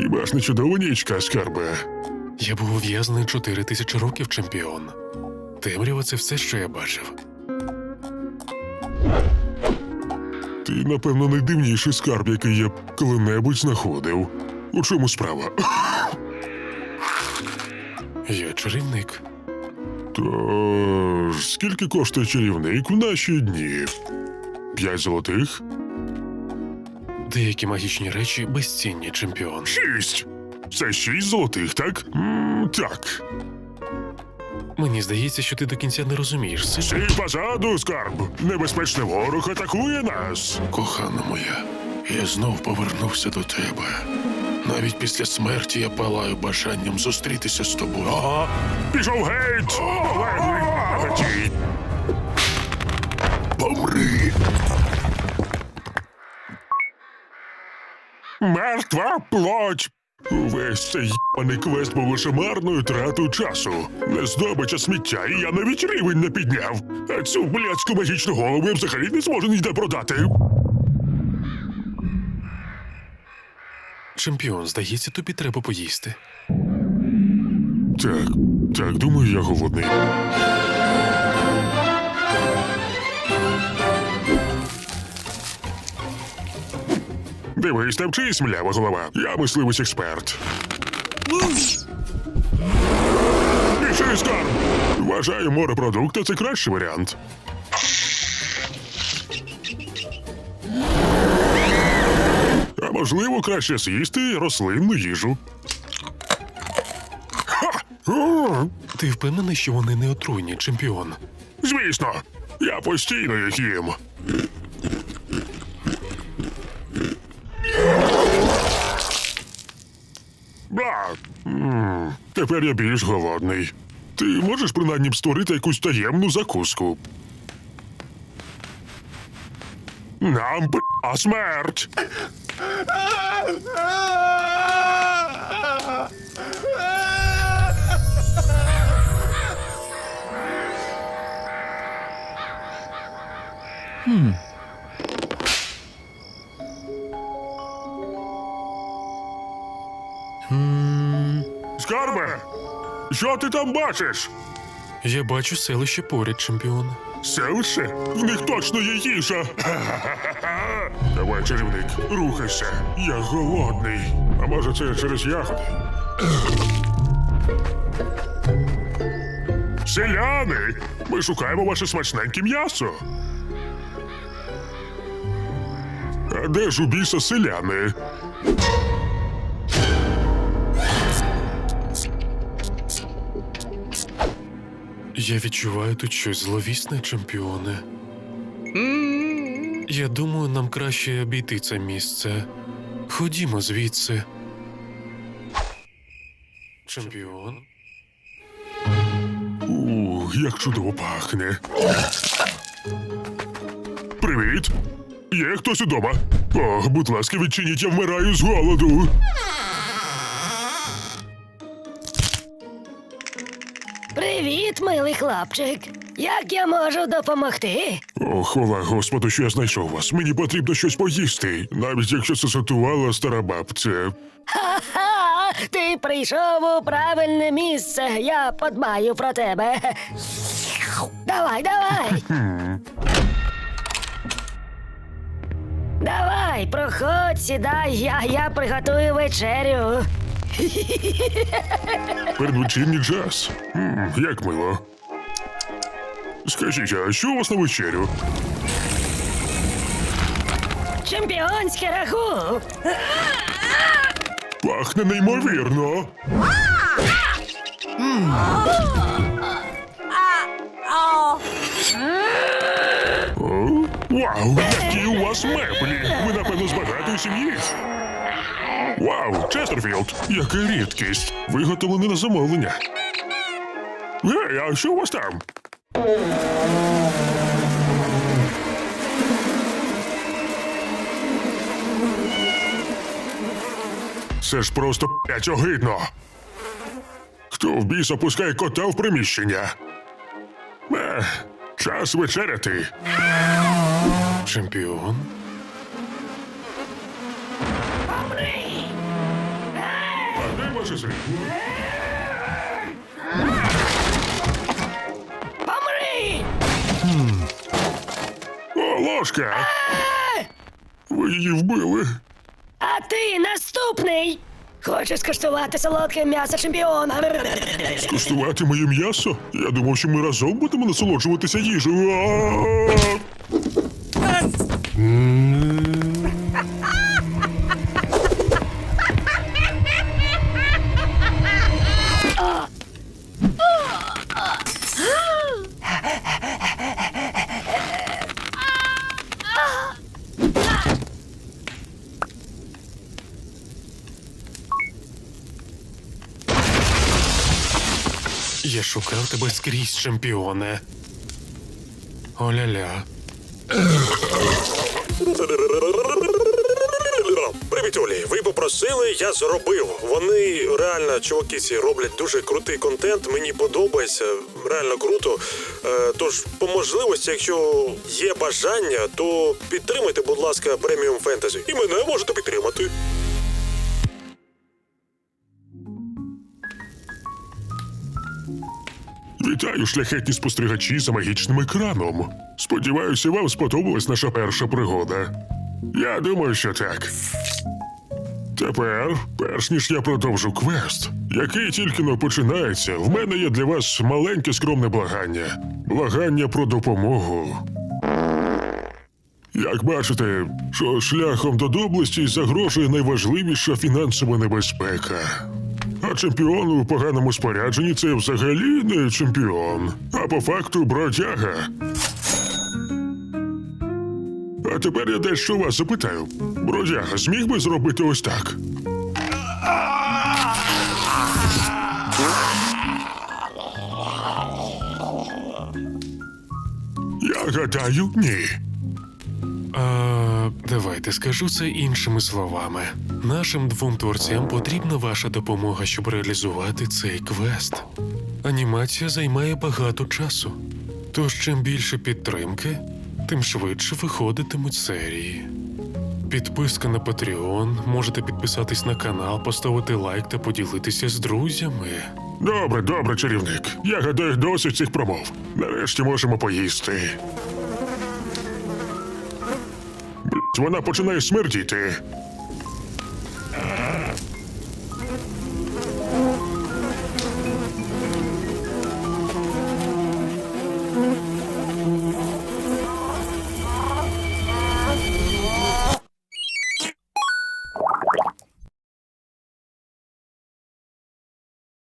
Хіба ж не чудова нічка, скарбе? Я був ув'язнений чотири тисячі років, чемпіон. Темрява це все, що я бачив. Ти, напевно, найдивніший скарб, який я б коли-небудь знаходив. У чому справа? Я чарівник. Тож, скільки коштує чарівник в наші дні? П'ять золотих? Деякі магічні речі безцінні, чемпіон. Шість. Це шість золотих, так? м так. Мені здається, що ти до кінця не розумієш це. Стій позаду, скарб. Небезпечний ворог атакує нас. Кохана моя, я знов повернувся до тебе. Навіть після смерті я палаю бажанням зустрітися з тобою. Ага. Пішов геть! Полеглий! Мертва плоть! Увесь цей єбаний квест був лише марною тратою часу. Не здобича сміття, і я навіть рівень не підняв. А цю блядську магічну голову я взагалі не зможу ніде продати. Чемпіон, здається, тобі треба поїсти. Так, так, думаю, я голодний. Дивись, там чиїсь млява голова. Я мисливець експерт. Більший скарб. Вважаю, морепродукти це кращий варіант. А можливо, краще з'їсти рослинну їжу. Ти впевнений, що вони не отруйні, чемпіон? Звісно, я постійно їх їм. Тепер я більш голодний. Ти можеш принаймні б створити якусь таємну закуску. Нам б смерть. Скарбе, що ти там бачиш? Я бачу селище поряд, чемпіон. Селище? В них точно є їжа. Давай, чарівник, рухайся. Я голодний. А може, це через ягоди? Селяни! Ми шукаємо ваше смачненьке м'ясо. А де ж у біса селяни? Я відчуваю тут щось зловісне, чемпіоне. Я думаю, нам краще обійти це місце. Ходімо звідси. Чемпіон. Ух, як чудово пахне. Привіт! Є хтось удома? О, будь ласка, відчиніть, я вмираю з голоду. Привіт, милий хлопчик. Як я можу допомогти? О, хвала Господу, що я знайшов вас. Мені потрібно щось поїсти, навіть якщо це сатувала стара бабця. Ха-ха! Ти прийшов у правильне місце. Я подбаю про тебе. Давай, давай. Давай, проходь, сідай, я, я приготую вечерю. Передвечірній час. М, як мило. Скажіть, а що у вас на вечерю? Чемпіонське рагу. Пахне неймовірно. О, Вау, які у вас меблі! Ви, напевно, з багатої сім'ї. Вау, Честерфілд, яка рідкість. Виготовлений на замовлення. Гей, а що у вас там? Це ж просто блять огидно. Хто в біс опускає кота в приміщення? Ех, час вечеряти. Чемпіон? Боже. Помри! О, ложка! Ви її вбили. А ти наступний! Хочеш скуштувати солодке м'ясо чемпіона? Куштувати моє м'ясо? Я думав, що ми разом будемо насолоджуватися їжею. Я шукав тебе скрізь, чемпіоне. Оля-ля. Привіт, Олі. Ви попросили, я зробив. Вони реально, чуваки, роблять дуже крутий контент. Мені подобається, реально круто. Е, тож, по можливості, якщо є бажання, то підтримайте, будь ласка, преміум фентезі. І мене можете підтримати. Вітаю, шляхетні спостерігачі за магічним екраном. Сподіваюся, вам сподобалась наша перша пригода. Я думаю, що так. Тепер, перш ніж я продовжу квест, який тільки но починається, в мене є для вас маленьке скромне благання. Благання про допомогу. Як бачите, що шляхом до доблесті загрожує найважливіша фінансова небезпека. А чемпіон у поганому спорядженні це взагалі не чемпіон, а по факту бродяга. А тепер я дещо вас запитаю. Бродяга зміг би зробити ось так? Я гадаю, ні. А, давайте скажу це іншими словами. Нашим двом творцям потрібна ваша допомога, щоб реалізувати цей квест. Анімація займає багато часу. Тож чим більше підтримки, тим швидше виходитимуть серії. Підписка на Patreon, можете підписатись на канал, поставити лайк та поділитися з друзями. Добре, добре, чарівник. Я гадаю, досить цих промов. Нарешті можемо поїсти. Блять, вона починає смердіти.